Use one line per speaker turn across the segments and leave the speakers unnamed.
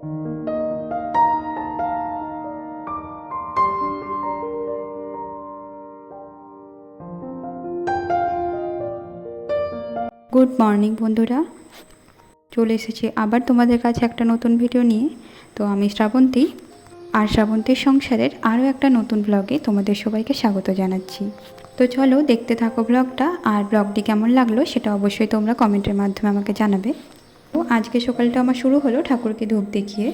Good morning বন্ধুরা। চলে এসেছি আবার তোমাদের কাছে একটা নতুন ভিডিও নিয়ে। তো আমি শ্রাবন্তী, আর শ্রাবন্তীর সংসারের আরও একটা নতুন ব্লগে তোমাদের সবাইকে স্বাগত জানাচ্ছি। তো চলো দেখতে থাকো ব্লগটা আর ব্লগটি কেমন লাগল সেটা অবশ্যই তোমরা কমেন্টের মাধ্যমে আমাকে জানাবে। আজকে সকালটা আমার শুরু হলো ঠাকুরকে ধূপ দেখিয়ে।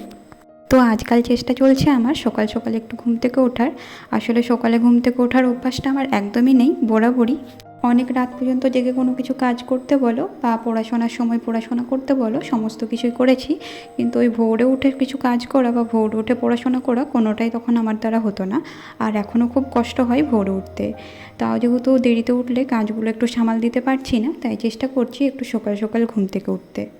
তো আজকাল চেষ্টা চলছে আমার সকাল সকালে একটু ঘুম থেকে ওঠার। আসলে সকালে ঘুম থেকে ওঠার অভ্যাসটা আমার একদমই নেই, বরাবরই। অনেক রাত পর্যন্ত জেগে কোনো কিছু কাজ করতে বলো বা পড়াশোনার সময় পড়াশোনা করতে বলো, সমস্ত কিছুই করেছি। কিন্তু ওই ভোরে উঠে কিছু কাজ করা বা ভোরে উঠে পড়াশোনা করা কোনোটাই তখন আমার দ্বারা হতো না। আর এখনও খুব কষ্ট হয় ভোরে উঠতে। তাও যেহেতু দেরিতে উঠলে কাজগুলো একটু সামাল দিতে পারছি না, তাই চেষ্টা করছি একটু সকাল সকাল ঘুম থেকে উঠতে।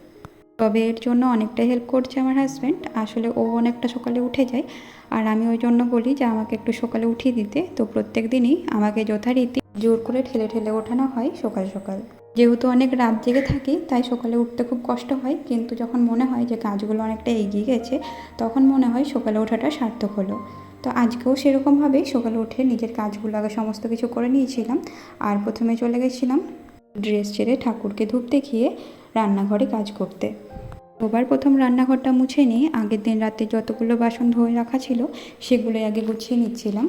তবে এর জন্য অনেকটাই হেল্প করছে আমার হাজব্যান্ড আসলে ও অনেকটা সকালে উঠে যায়। আর আমি ওই জন্য বলি যে, আমাকে একটু সকালে উঠিয়ে দিতে। তো প্রত্যেক দিনই আমাকে যথারীতি জোর করে ঠেলে ঠেলে ওঠানো হয় সকাল সকাল। যেহেতু অনেক রাত জেগে থাকি, তাই সকালে উঠতে খুব কষ্ট হয়। কিন্তু যখন মনে হয় যে, কাজগুলো অনেকটা এগিয়ে গেছে, তখন মনে হয় সকালে ওঠাটা সার্থক হলো। তো আজকেও সেরকমভাবেই সকালে উঠে নিজের কাজগুলো আগে সমস্ত কিছু করে নিয়েছিলাম। আর প্রথমে চলে গেছিলাম ড্রেস ছেড়ে ঠাকুরকে ধূপ দেখিয়ে রান্নাঘরে কাজ করতে। সবার প্রথম রান্নাঘরটা মুছে নিয়ে আগের দিন রাতে যতগুলো বাসন ধুয়ে রাখা ছিল, সেগুলোই আগে গুছিয়ে নিচ্ছিলাম।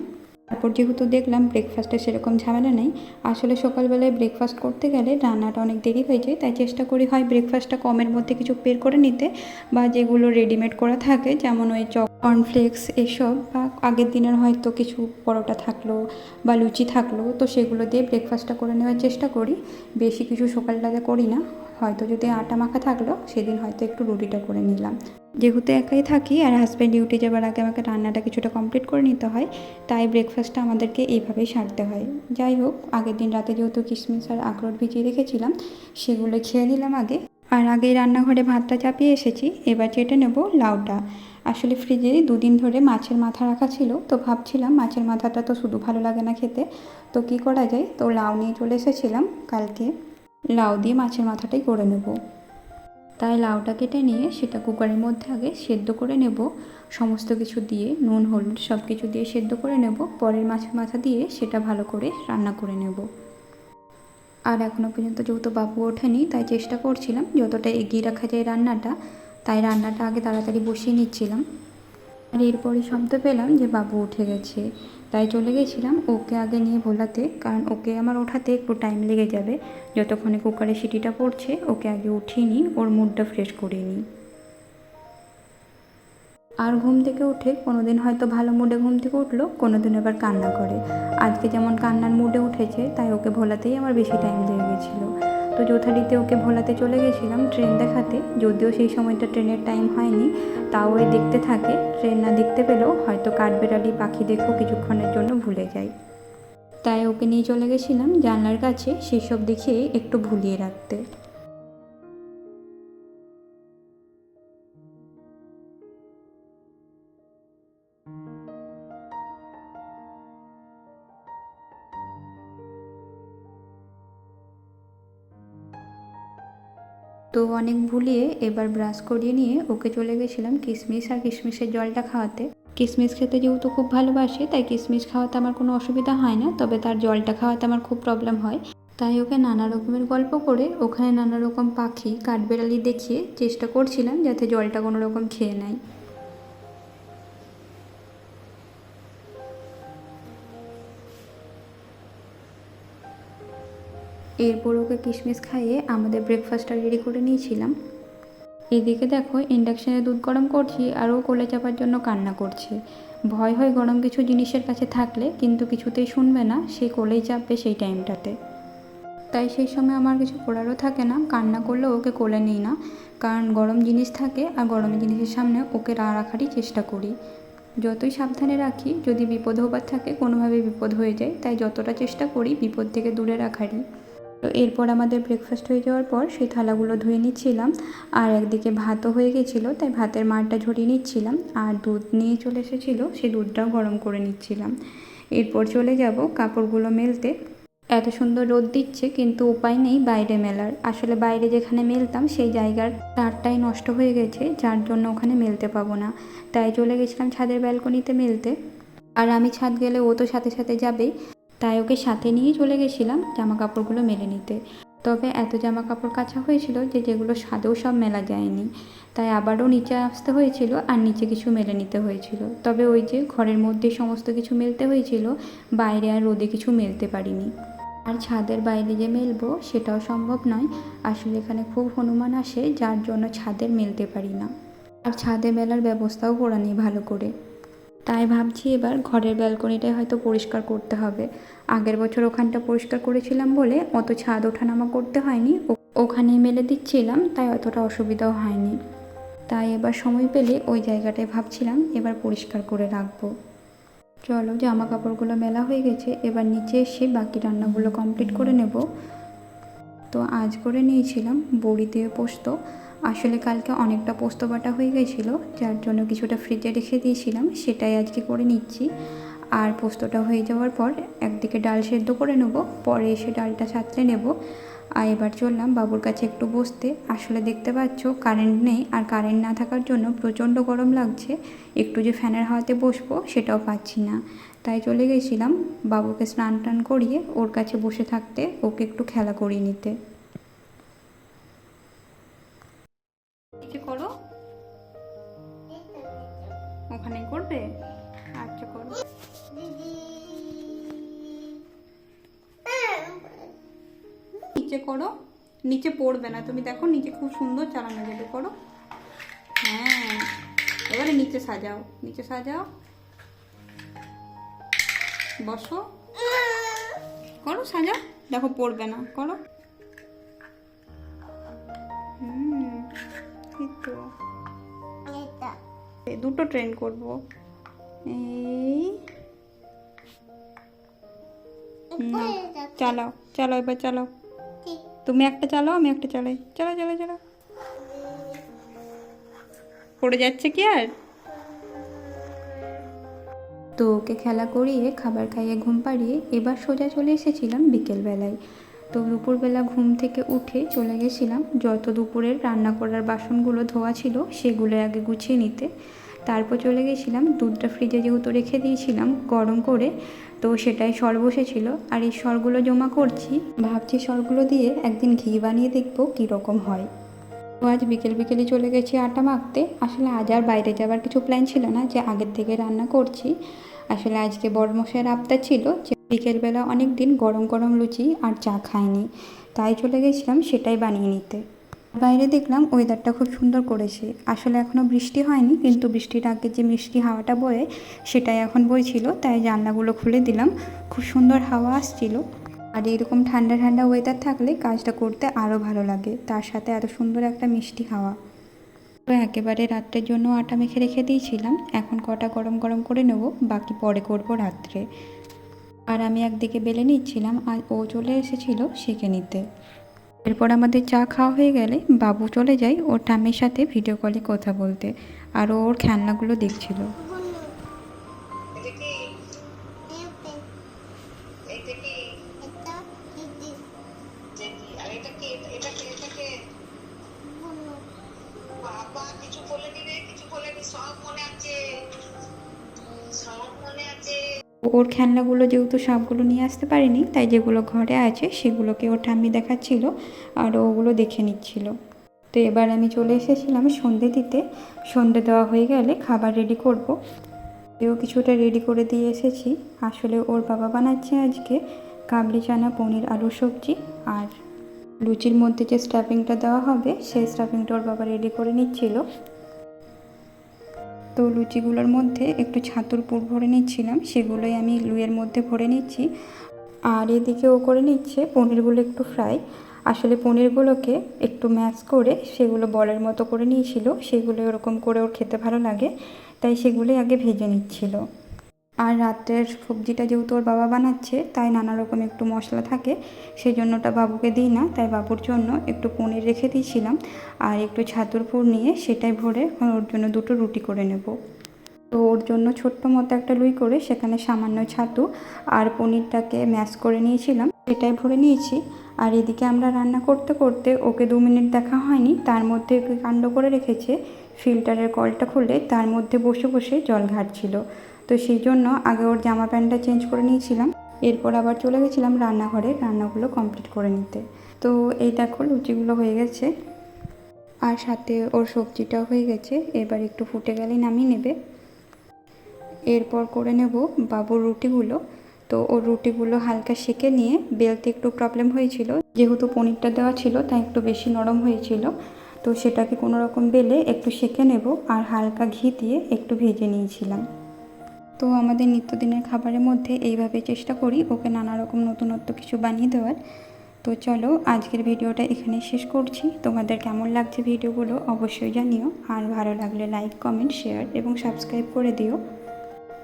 তারপর যেহেতু দেখলাম ব্রেকফাস্টে সেরকম ঝামেলা নেই, আসলে সকালবেলায় ব্রেকফাস্ট করতে গেলে রান্নাটা অনেক দেরি হয়ে যায়। তাই চেষ্টা করি হয় ব্রেকফাস্টটা কমের মধ্যে কিছু বের করে নিতে বা যেগুলো রেডিমেড করা থাকে, যেমন ওই চক কর্নফ্লেক্স এসব বা আগের দিনের হয়তো কিছু পরোটা থাকল বা লুচি থাকল, তো সেগুলো দিয়ে ব্রেকফাস্টটা করে নেওয়ার চেষ্টা করি। বেশি কিছু সকালবেলা করি না, হয়তো যদি আটা মাখা থাকল, সেদিন হয়তো একটু রুটিটা করে নিলাম। যেহেতু একাই থাকি আর হাজব্যান্ড ডিউটি যাবার আগে আমাকে রান্নাটা কিছুটা কমপ্লিট করে নিতে হয়, তাই ব্রেকফাস্টটা আমাদেরকে এইভাবেই সারতে হয়। যাই হোক, আগের দিন রাতে যেহেতু কিশমিশ আর আখরোট ভিজিয়ে রেখেছিলাম, সেগুলো খেয়ে নিলাম আগে। আর আগেই রান্নাঘরে ভাতটা চাপিয়ে এসেছি, এবার চেটে নেব লাউটা। আসলে ফ্রিজে দুদিন ধরে মাছের মাথা রাখা ছিল, তো ভাবছিলাম মাছের মাথাটা তো শুধু ভালো লাগে না খেতে। তো কি করা যায়? তো লাউ নিয়ে চলে এসেছিলাম কালকে। লাউ দিয়ে মাছের মাথাটাই করে নেব। তাই লাউটা কেটে নিয়ে সেটা কুকারের মধ্যে আগে সেদ্ধ করে নেব। সমস্ত কিছু দিয়ে, নুন, হলুদ সব কিছু দিয়ে সেদ্ধ করে নেব। পরের মাছের মাথা দিয়ে সেটা ভালো করে রান্না করে নেব। আর এখনও পর্যন্ত যেহেতু বাবু ওঠেনি, তাই চেষ্টা করছিলাম যতটা এগিয়ে রাখা যায় রান্নাটা, তাই রান্নাটা আগে তাড়াতাড়ি বসিয়ে নিচ্ছিলাম। আর এরপরে শব্দ পেলাম যে বাবু উঠে গেছে। তাই চলে গেছিলাম ওকে আগে নিয়ে ভোলাতে, কারণ ওকে আমার ওঠাতে একটু টাইম লেগে যাবে। যতক্ষণে কুকারে সিটিটা পড়ছে, ওকে আগে উঠিয়ে নিই, ওর মুডটা ফ্রেশ করে নিই। আর ঘুম থেকে উঠে কোনো দিন হয়তো ভালো মুডে ঘুম থেকে উঠল কোনো দিন আবার কান্না করে। আজকে যেমন কান্নার মুডে উঠেছে, তাই ওকে ভোলাতেই আমার বেশি টাইম লেগে গেছিল। তো যথারীতি ওকে ভোলাতে চলে গেছিলাম ট্রেন দেখাতে। যদিও সেই সময়টা ট্রেনের টাইম হয়নি, তাও এ দেখতে থাকে। ট্রেন না দেখতে পেলেও হয়তো কাঠবেড়ালি পাখি দেখো কিছুক্ষণের জন্য ভুলে যায় তাই ওকে নিয়ে চলে গেছিলাম জানলার কাছে, সেসব দেখে একটু ভুলিয়ে রাখতে। তো অনেক ভুলিয়ে এবার ব্রাশ করিয়ে নিয়ে ওকে চলে গেছিলাম কিশমিশ আর কিশমিশের জলটা খাওয়াতে। কিশমিশ খেতে যেহেতু খুব ভালোবাসে, তাই কিশমিশ খাওয়াতে আমার কোনো অসুবিধা হয় না, তবে তার জলটা খাওয়াতে আমার খুব প্রবলেম হয়। তাই ওকে নানা রকমের গল্প করে ওখানে নানা রকম পাখি, কাঠবেড়ালি দেখিয়ে চেষ্টা করছিলাম যাতে জলটা কোনো রকম খেয়ে নেয়। এরপর ওকে কিশমিশ খাইয়ে আমাদের ব্রেকফাস্টটা রেডি করে নিয়েছিলাম। এদিকে দেখো ইন্ডাকশানে দুধ গরম করছি আর ও কোলে চাপার জন্য কান্না করছে। ভয় হয় গরম কিছু জিনিসের কাছে থাকলে, কিন্তু কিছুতেই শুনবে না, সে কোলেই চাপবে সেই টাইমটাতে তাই সেই সময় আমার কিছু করারও থাকে না, কান্না করলেও ওকে কোলে নিই না। কারণ গরম জিনিস থাকে আর গরম জিনিসের সামনে ওকে রা রাখারই চেষ্টা করি। যতই সাবধানে রাখি, যদি বিপদ হবার থাকে কোনোভাবে বিপদ হয়ে যায়। তাই যতটা চেষ্টা করি, বিপদ থেকে দূরে রাখারই। তো এরপর আমাদের ব্রেকফাস্ট হয়ে যাওয়ার পর সেই থালাগুলো ধুয়ে নিচ্ছিলাম। আর একদিকে ভাতও হয়ে গেছিল, তাই ভাতের মারটা ঝরিয়ে নিচ্ছিলাম। আর দুধ নিয়ে চলে এসেছিল সেই দুধটাও গরম করে নিচ্ছিলাম। এরপর চলে যাব কাপড়গুলো মেলতে। এত সুন্দর রোদ দিচ্ছে, কিন্তু উপায় নেই বাইরে মেলার। আসলে বাইরে যেখানে মেলতাম, সেই জায়গার তারটাই নষ্ট হয়ে গেছে, যার জন্য ওখানে মেলতে পাবো না। তাই চলে গেছিলাম ছাদের ব্যালকনিতে মেলতে। আর আমি ছাদ গেলে ও তো সাথে সাথে যাবেই। তাই ওকে সাথে নিয়ে চলে গেছিলাম জামা কাপড়গুলো মেলে নিতে। তবে এত জামা কাপড় কাচা হয়েছিল যে যেগুলো ছাদেও সব মেলা যায়নি। তাই আবারও নিচে আসতে হয়েছিল আর নিচে কিছু মেলে নিতে হয়েছিল। তবে ওই যে ঘরের মধ্যে সমস্ত কিছু মেলতে হয়েছিল, বাইরে আর রোদে কিছু মেলতে পারিনি। আর ছাদের বাইরে যে মেলবো সেটাও সম্ভব নয়। আসলে এখানে খুব হনুমান আসে, যার জন্য ছাদের মেলতে পারি না। আর ছাদে মেলার ব্যবস্থাও করা নেই ভালো করে। তাই ভাবছি এবার ঘরের ব্যালকনিটাই হয়তো পরিষ্কার করতে হবে। আগের বছর ওখানটা পরিষ্কার করেছিলাম বলে অত ছাদ ওঠানামা করতে হয়নি। ওখানে মেলে দিচ্ছিলাম, তাই অতটা অসুবিধাও হয়নি। তাই এবার সময় পেলে ওই জায়গাটায় ভাবছিলাম এবার পরিষ্কার করে রাখব। চলো জামা কাপড়গুলো মেলা হয়ে গেছে, এবার নিচে এসে বাকি রান্নাগুলো কমপ্লিট করে নেব। তো আজ করে নিয়েছিলাম বড়ি দিয়ে পোস্ত আসলে কালকে অনেকটা পোস্ত বাটা হয়ে গেছিল, যার জন্য কিছুটা ফ্রিজে রেখে দিয়েছিলাম, সেটাই আজকে করে নিচ্ছি। আর পোস্তটা হয়ে যাওয়ার পর একদিকে ডাল সেদ্ধ করে নেব, পরে এসে ডালটা সাঁতলে নেব। আর এবার চললাম বাবুর কাছে একটু বসতে। আসলে দেখতে পাচ্ছ কারেন্ট নেই, আর কারেন্ট না থাকার জন্য প্রচণ্ড গরম লাগছে। একটু যে ফ্যানের হাওয়াতে বসবো, সেটাও পাচ্ছি না। তাই চলে গেছিলাম বাবুকে স্নান টান করিয়ে ওর কাছে বসে থাকতে, ওকে একটু খেলা করিয়ে নিতে। নিচে পড়বে না। তুমি দেখো নিচে খুব সুন্দর চালানো যাবে, করো। হ্যাঁ এবারে নিচে সাজাও নিচে সাজাও। বসো। করো, সাজাও। দেখো পড়বে না, করো। দুটো ট্রেন করব। এই। চালাও চালাও, এবার চালাও। তুমি একটা চালাও, আমি একটা চালাই। চালাও চালাও চালাও। পড়ে যাচ্ছে কি আর? তো ওকে খেলা করিয়ে, খাবার খাইয়ে, ঘুম পাড়িয়ে এবার সোজা চলে এসেছিলাম বিকেলবেলায়। তো দুপুরবেলা ঘুম থেকে উঠে চলে গেছিলাম। যত দুপুরের রান্না করার বাসনগুলো ধোয়া ছিল, সেগুলো আগে গুছিয়ে নিতে। তারপর চলে গেছিলাম, দুধটা ফ্রিজে যেহেতু রেখে দিয়েছিলাম, গরম করে তো সেটাই সর বসেছিল আর এই সরগুলো জমা করছি, ভাবছি সরগুলো দিয়ে একদিন ঘি বানিয়ে দেখব কীরকম হয়। তো আজ বিকেল বিকেলে চলে গেছি আটা মাখতে। আসলে আজ আর বাইরে যাবার কিছু প্ল্যান ছিল না যে আগের থেকে রান্না করছি। আসলে আজকে বড় মশাইয়ের আবদার ছিল যে বিকেলবেলা অনেক দিন গরম গরম লুচি আর চা খায়নি তাই চলে গেছিলাম সেটাই বানিয়ে নিতে। বাইরে দেখলাম ওয়েদারটা খুব সুন্দর করেছে। আসলে এখনও বৃষ্টি হয়নি, কিন্তু বৃষ্টির আগে যে মিষ্টি হাওয়াটা বয়ে, সেটাই এখন বইছিল, তাই জানলাগুলো খুলে দিলাম। খুব সুন্দর হাওয়া আসছিল। আর এরকম ঠান্ডা ঠান্ডা ওয়েদার থাকলে কাজটা করতে আরও ভালো লাগে, তার সাথে এত সুন্দর একটা মিষ্টি হাওয়া। তো একেবারে রাত্রের জন্য আটা মেখে রেখে দিয়েছিলাম, এখন কটা গরম গরম করে নেব, বাকি পরে করব রাত্রে। আর আমি একদিকে বেলে নিচ্ছিলাম, আর ও চলে এসেছিল সেঁকে নিতে। এরপর আমাদের চা খাওয়া হয়ে গেলে বাবু চলে যায়, ওর টামের সাথে ভিডিও কলে কথা বলতে, আর ওর খেলনাগুলো দেখছিল। ওর খেলনাগুলো যেহেতু সবগুলো নিয়ে আসতে পারিনি, তাই যেগুলো ঘরে আছে সেগুলোকে ওর ঠাম্মি দেখাচ্ছিল আর ওগুলো দেখে নিচ্ছিল। তো এবার আমি চলে এসেছিলাম সন্ধে দিতে। সন্ধে দেওয়া হয়ে গেলে খাবার রেডি করব। এও কিছুটা রেডি করে দিয়ে এসেছি। আসলে ওর বাবা বানাচ্ছে আজকে কাবলি চানা, পনির আলু সবজি আর লুচির মধ্যে যে স্টাফিংটা দেওয়া হবে, সেই স্টাফিংটা ওর বাবা রেডি করে নিচ্ছিল। তো লুচিগুলোর মধ্যে একটু ছাতুর পুর ভরে নিচ্ছিলাম, সেগুলোই আমি লুয়ের মধ্যে ভরে নিচ্ছি। আর এদিকে ও করে নিচ্ছে পনিরগুলো একটু ফ্রাই। আসলে পনিরগুলোকে একটু ম্যাশ করে সেগুলো বলের মতো করে নিয়েছিল সেগুলো ওরকম করে ওর খেতে ভালো লাগে, তাই সেগুলোই আগে ভেজে নিচ্ছিল। আর রাত্রের সবজিটা যেহেতু ওর বাবা বানাচ্ছে, তাই নানা রকম একটু মশলা থাকে সেই জন্য ওটা বাবুকে দিই না, তাই বাবুর জন্য একটু পনির রেখে দিয়েছিলাম। আর একটু ছাতুর পুর নিয়ে সেটাই ভরে ওর জন্য দুটো রুটি করে নেব। তো ওর জন্য ছোট্ট মতো একটা লুই করে সেখানে সামান্য ছাতু আর পনিরটাকে ম্যাশ করে নিয়েছিলাম, সেটাই ভরে নিয়েছি। আর এদিকে আমরা রান্না করতে করতে ওকে দু মিনিট দেখা হয়নি, তার মধ্যে কাণ্ড করে রেখেছে। ফিল্টারের কলটা খুলে তার মধ্যে বসে বসে জল ঘাটছিল। তো সেই জন্য আগে ওর জামা প্যান্টটা চেঞ্জ করে নিয়েছিলাম। এরপর আবার চলে গেছিলাম রান্নাঘরে, রান্নাগুলো কমপ্লিট করে নিতে। তো এই দেখো লুচিগুলো হয়ে গেছে। আর সাথে ওর সবজিটাও হয়ে গেছে। এবার একটু ফুটে গেলেই নামিয়ে নেবে। এরপর করে নেব বাবুর রুটিগুলো। তো ওর রুটিগুলো হালকা সেকে নিয়ে বেলতে একটু প্রবলেম হয়েছিল। যেহেতু পনিরটা দেওয়া ছিল, তাই একটু বেশি নরম হয়েছিল। তো সেটাকে কোনো রকম বেলে একটু সেকে নেব। আর হালকা ঘি দিয়ে একটু ভেজে নিয়েছিলাম। তো আমাদের নিত্যদিনের খাবারের মধ্যে এইভাবে চেষ্টা করি ওকে নানা রকম নতুনত্ব কিছু বানিয়ে দেওয়ার। তো চলো, আজকের ভিডিওটা এখানে শেষ করছি। তোমাদের কেমন লাগছে ভিডিওগুলো অবশ্যই জানিও। আর ভালো লাগলে লাইক, কমেন্ট, শেয়ার এবং সাবস্ক্রাইব করে দিও।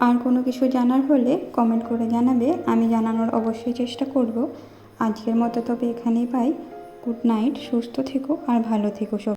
আর কোনো কিছু জানার হলে কমেন্ট করে জানাবে। আমি জানানোর অবশ্যই চেষ্টা করব। আজকের মতো তবে এখানেই পাই। গুড নাইট, সুস্থ থেকো আর ভালো থেকো সব।